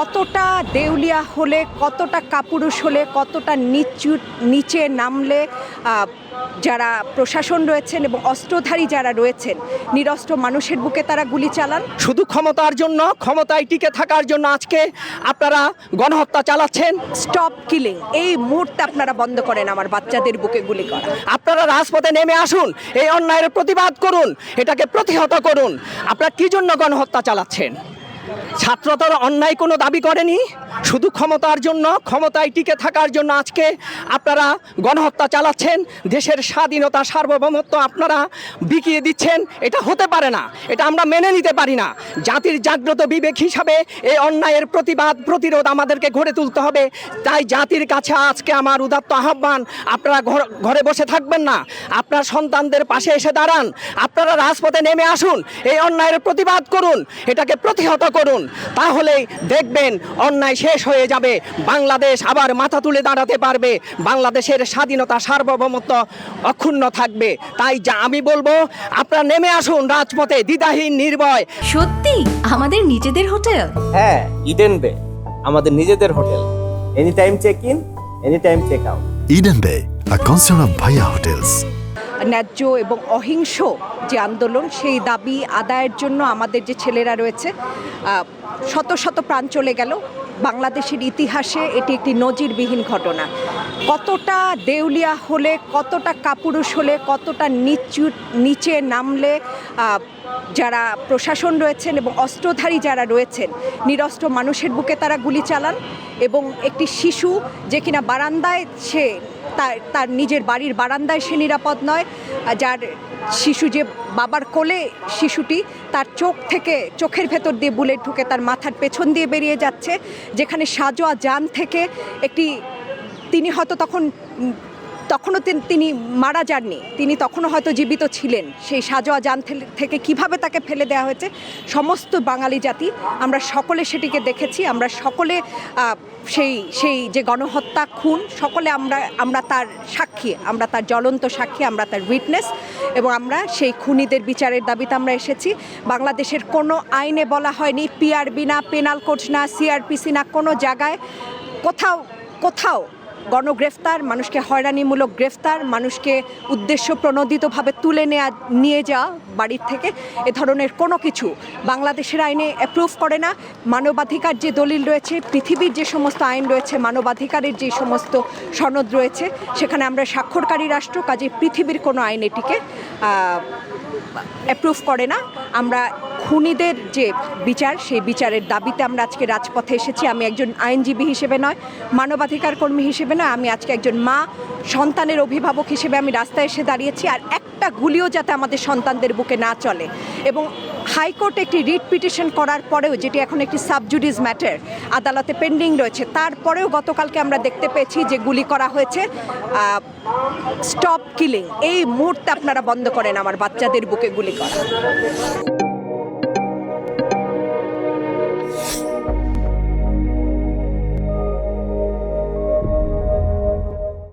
কতটা দেউলিয়া হলে কতটা কাপুরুষ হলে কতটা নিচু নিচে নামলে যারা প্রশাসন রয়েছেন এবং অস্ত্রধারী যারা রয়েছেন নিরস্ত্র মানুষের বুকে তারা গুলি চালান? শুধু ক্ষমতার জন্য ক্ষমতায় টিকে থাকার জন্য আজকে আপনারা গণহত্যা চালাচ্ছেন। স্টপ কিলিং এই মুহূর্তে আপনারা বন্ধ করেন আমার বাচ্চাদের বুকে গুলি করা। আপনারা রাজপথে নেমে আসুন এই অন্যায়ের প্রতিবাদ করুন এটাকে প্রতিহত করুন। আপনারা কি জন্য গণহত্যা চালাচ্ছেন? ছাত্রতার অন্যায় কোনো দাবি করেনি? শুধু ক্ষমতার জন্য, ক্ষমতায় টিকে থাকার জন্য আজকে আপনারা গণহত্যা চালাচ্ছেন, দেশের স্বাধীনতা, সার্বভৌমত্ব আপনারা বিকিয়ে দিচ্ছেন, এটা হতে পারে না, এটা আমরা মেনে নিতে পারি না। জাতির জাগ্রত বিবেক হিসাবে এই অন্যায়ের প্রতিবাদ, প্রতিরোধ আমাদেরকে গড়ে তুলতে হবে। তাই জাতির কাছে আজকে আমার উদাত্ত আহ্বান, আপনারা ঘর- বসে থাকবেন না, আপনার সন্তানদের পাশে এসে দাঁড়ান, আপনারা রাজপথে নেমে আসুন, এই অন্যায়ের প্রতিবাদ করুন, এটাকে প্রতিহত করুন। তাহলেই দেখবেন অন্যায় শেষ হয়ে যাবে। বাংলাদেশ আবার মাথা তুলে দাঁড়াতে পারবে। বাংলাদেশের স্বাধীনতা সার্বভৌমত্ব অক্ষুণ্ণ থাকবে। তাই যা আমি বলব আপনারা নেমে আসুন রাজপথে দ্বিধাহীন নির্ভয়। সত্যি? আমাদের নিজেদের হোটেল? হ্যাঁ ইডেন বে আমাদের নিজেদের hotel. Any time check in any time check out Eden Bay, a concern of Bhaya Hotels. ন্যায্য এবং অহিংস যে আন্দোলন সেই দাবি আদায়ের জন্য আমাদের যে ছেলেরা রয়েছে আহ, শত শত প্রাণ চলে গেল। বাংলাদেশের ইতিহাসে এটি একটি নজিরবিহীন ঘটনা। কতটা দেউলিয়া হলে, কতটা কাপুরুষ হলে, কতটা নিচু, নিচে নামলে যারা প্রশাসন রয়েছেন এবং অস্ত্রধারী যারা রয়েছেন, নিরস্ত্র মানুষের বুকে তারা গুলি চালান এবং একটি শিশু যে কিনা বারান্দায় সে তার তার নিজের বাড়ির বারান্দায় সে নিরাপদ নয় যার শিশু যে বাবার কোলে শিশুটি তার চোখ থেকে, চোখের ভেতর দিয়ে বুলেট ঢুকে তার মাথার পেছন দিয়ে বেরিয়ে যাচ্ছে, যেখানে সাজোয়া যান থেকে একটি তিনি হয়তো তখন তখনও তিন- মারা যাননি। তিনি তখনও হয়তো জীবিত ছিলেন। সেই সাজোয়া যান থেকে কীভাবে তাকে ফেলে দেওয়া হয়েছে, সমস্ত বাঙালি জাতি, আমরা সকলে সেটিকে দেখেছি। আমরা সকলে সেই সেই যে গণহত্যা খুন, সকলে আমরা আমরা তার সাক্ষী, আমরা তার জ্বলন্ত সাক্ষী, আমরা তার উইটনেস এবং আমরা সেই খুনিদের বিচারের দাবিতে আমরা এসেছি। বাংলাদেশের কোনো আইনে বলা হয়নি, পিআরবি না, পেনাল কোড না, সিআরপিসি না, কোনো জায়গায় কোথাও কোথাও গণগ্রেফতার, মানুষকে হয়রানিমূলক গ্রেফতার, মানুষকে উদ্দেশ্য প্রণোদিতভাবে তুলে নেওয়া নিয়ে যাওয়া বাড়ির থেকে এ ধরনের কোনো কিছু বাংলাদেশের আইনে অ্যাপ্রুভ করে না। মানবাধিকার যে দলিল রয়েছে, পৃথিবীর যে সমস্ত আইন রয়েছে, মানবাধিকারের যে সমস্ত সনদ রয়েছে, সেখানে আমরা স্বাক্ষরকারী রাষ্ট্র কাজে পৃথিবীর কোনো আইন এটিকে অ্যাপ্রুভ করে না। আমরা খুনিদের যে বিচার, সেই বিচারের দাবিতে আমরা আজকে রাজপথে এসেছি। আমি একজন আইনজীবী হিসেবে নয়, মানবাধিকার কর্মী হিসেবে নয়, আমি আজকে একজন মা, সন্তানের অভিভাবক হিসেবে আমি রাস্তায় এসে দাঁড়িয়েছি আর একটা গুলিও যাতে আমাদের সন্তানদের বুকে না চলে। এবং হাইকোর্টে একটি রিট পিটিশন করার পরেও, যেটি এখন একটি সাবজুডিস ম্যাটার, আদালতে পেন্ডিং রয়েছে, তারপরেও গতকালকে আমরা দেখতে পেয়েছি যে গুলি করা হয়েছে স্টপ কিলিং। এই মুহূর্তে আপনারা বন্ধ করেন আমার বাচ্চাদের বুকে গুলি করা।